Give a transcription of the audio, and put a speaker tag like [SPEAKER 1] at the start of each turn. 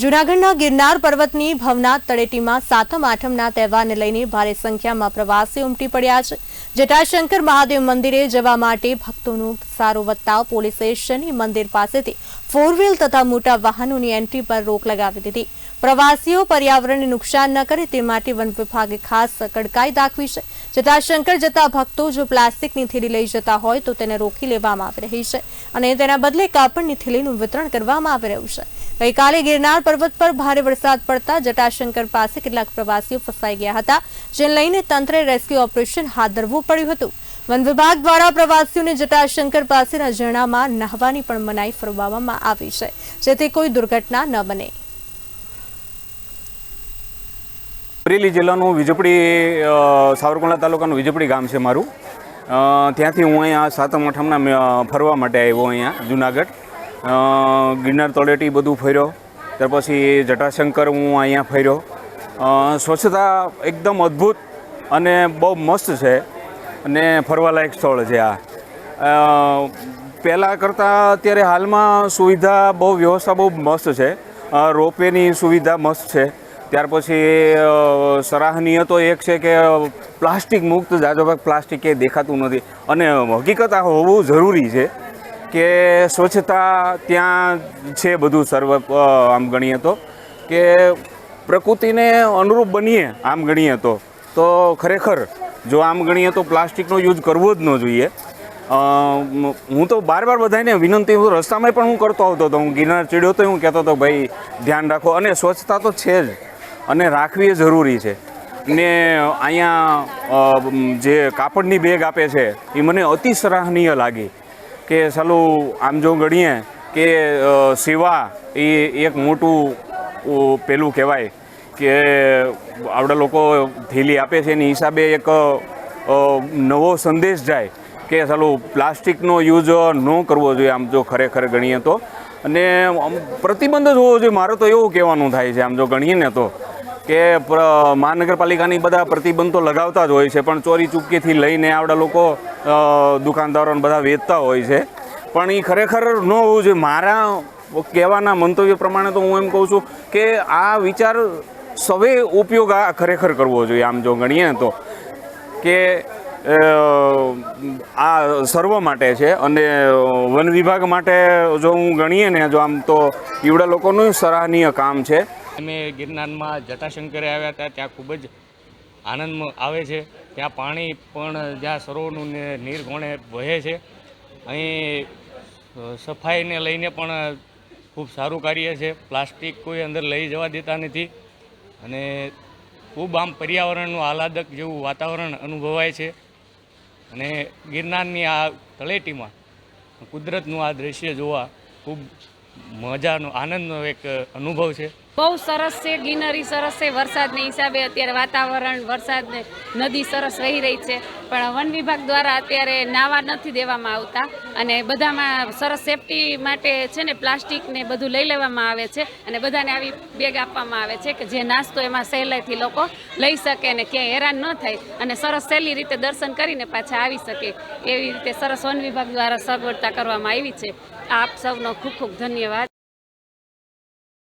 [SPEAKER 1] જૂનાગઢના ગિરનાર પર્વતની ભવનાથ તળેટીમાં સાતમ, આઠમના તહેવારને લઈને ભારે સંખ્યામાં પ્રવાસીઓ ઉમટી પડ્યા છે. જટાશંકર મહાદેવ મંદિરે જવા માટે ભક્તોનું સારો વધતા પોલીસે શનિ મંદિર પાસેથી ફોર વ્હીલ તથા મોટા વાહનોની એન્ટ્રી પર રોક લગાવી દીધી. પ્રવાસીઓ પર્યાવરણને નુકસાન ન કરે તે માટે વન વિભાગે ખાસ કડકાઈ દાખવી છે. જટાશંકર જતા ભક્તો જો પ્લાસ્ટિકની થેલી લઈ જતા હોય તો તેને રોકી લેવામાં આવી રહી છે અને તેના બદલે કાપડની થેલીનું વિતરણ કરવામાં આવી રહ્યું છે. ગઈકાલે ગિરનાર પર્વત પર ભારે વરસાદ પડતા જટાશંકર પાસે કેટલાક પ્રવાસીઓ ફસાઈ ગયા હતા, જેને લઈને તંત્રે રેસ્ક્યુ ઓપરેશન હાથ ધરવું પડ્યું હતું. વન વિભાગ દ્વારા પ્રવાસીઓને જટાશંકર પાસેના ઝરણામાં નહાવાની પણ મનાઈ ફરમાવવામાં આવી છે, જેથી કોઈ દુર્ઘટના ન બને.
[SPEAKER 2] અમરેલી જિલ્લાનું વિજપડી સાવરકુંડલા તાલુકાનું વિજપડી ગામ છે મારું. ત્યાંથી હું અહીંયા સાતમ આઠમના ફરવા માટે આવ્યો અહીંયા, જુનાગઢ. ગિરનાર તળેટી બધું ફર્યો. ત્યાર પછી જટાશંકર હું અહીંયા ફર્યો. સ્વચ્છતા એકદમ અદ્ભુત અને બહુ મસ્ત છે અને ફરવાલાયક સ્થળ છે આ. પહેલાં કરતાં અત્યારે હાલમાં સુવિધા બહુ, વ્યવસ્થા બહુ મસ્ત છે. રોપવેની સુવિધા મસ્ત છે. ત્યાર પછી સરાહનીય તો એક છે કે પ્લાસ્ટિક મુક્ત જાજો પ્લાસ્ટિક એ દેખાતું નથી. અને હકીકત આ હોવું જરૂરી છે. કે સ્વચ્છતા ત્યાં છે બધું સર્વ આમ ગણીએ તો. કે પ્રકૃતિને અનુરૂપ બનીએ આમ ગણીએ તો. તો ખરેખર જો આમ ગણીએ તો પ્લાસ્ટિકનો યુઝ કરવો જ ન જોઈએ. હું તો બાર બાર બધાને વિનંતી, હું રસ્તામાં પણ હું કરતો આવતો હતો. હું ગિરનાર ચડ્યો તો હું કહેતો હતો, ભાઈ, ધ્યાન રાખો. અને સ્વચ્છતા તો છે જ. અને રાખવી એ જરૂરી છે. ને અહીંયા જે કાપડની બેગ આપે છે, એ મને અતિ સરાહનીય લાગી. કે સાલું આમ જો ગણીએ કે સેવા એ એક મોટું પેલું કહેવાય કે આપણે લોકો થેલી આપે છે એની હિસાબે એક નવો સંદેશ જાય કે સાલું પ્લાસ્ટિકનો યુઝ ન કરવો જોઈએ આમ જો ખરેખર ગણીએ તો. અને પ્રતિબંધ જ હોવો જોઈએ. મારે તો એવું કહેવાનું થાય છે, આમ જો ગણીએ ને તો. કે મહાનગરપાલિકાની બધા પ્રતિબંધ તો લગાવતા જ હોય છે, પણ ચોરી ચૂપકીથી લઈને આવડા લોકો દુકાનદારોને બધા વેચતા હોય છે. પણ એ ખરેખર ન હોવું જોઈએ. મારા કહેવાના મંતવ્ય પ્રમાણે તો હું એમ કહું છું કે આ વિચાર સવે ઉપયોગ આ ખરેખર કરવો જોઈએ, આમ જો ગણીએ તો. કે આ સર્વ માટે છે અને વન વિભાગ માટે જો હું ગણીએ ને જો આમ તો ઈવડા લોકોનું સરાહનીય કામ છે.
[SPEAKER 3] અમે ગિરનારમાં જટાશંકરે આવ્યા હતા. ત્યાં ખૂબ જ આનંદ આવે છે. ત્યાં પાણી પણ જ્યાં સરોવરનું નીરગોણે વહે છે. અહીં સફાઈને લઈને પણ ખૂબ સારું કાર્ય છે. પ્લાસ્ટિક કોઈ અંદર લઈ જવા દેતા નથી. અને ખૂબ આમ પર્યાવરણનું આહલાદક જેવું વાતાવરણ અનુભવાય છે. અને ગિરનારની આ તળેટીમાં કુદરતનું આ દ્રશ્ય જોવા ખૂબ મજાનો, આનંદનો એક અનુભવ છે.
[SPEAKER 4] બહુ સરસ છે, ગ્રીનરી સરસ છે, વરસાદને હિસાબે અત્યારે વાતાવરણ વરસાદ નદી સરસ વહી રહી છે. પણ વન વિભાગ દ્વારા અત્યારે નાવા નથી દેવામાં આવતા અને બધામાં સરસ સેફટી માટે છે ને પ્લાસ્ટિક ને બધું લઈ લેવામાં આવે છે અને બધાને આવી બેગ આપવામાં આવે છે કે જે નાસ્તો એમાં સહેલાઈથી લોકો લઈ શકે અને ક્યાંય હેરાન ન થાય અને સરસ સહેલી રીતે દર્શન કરીને પાછા આવી શકે એવી રીતે સરસ વન વિભાગ દ્વારા સગવડતા કરવામાં આવી છે. આપ સૌનો ખૂબ ખૂબ ધન્યવાદ.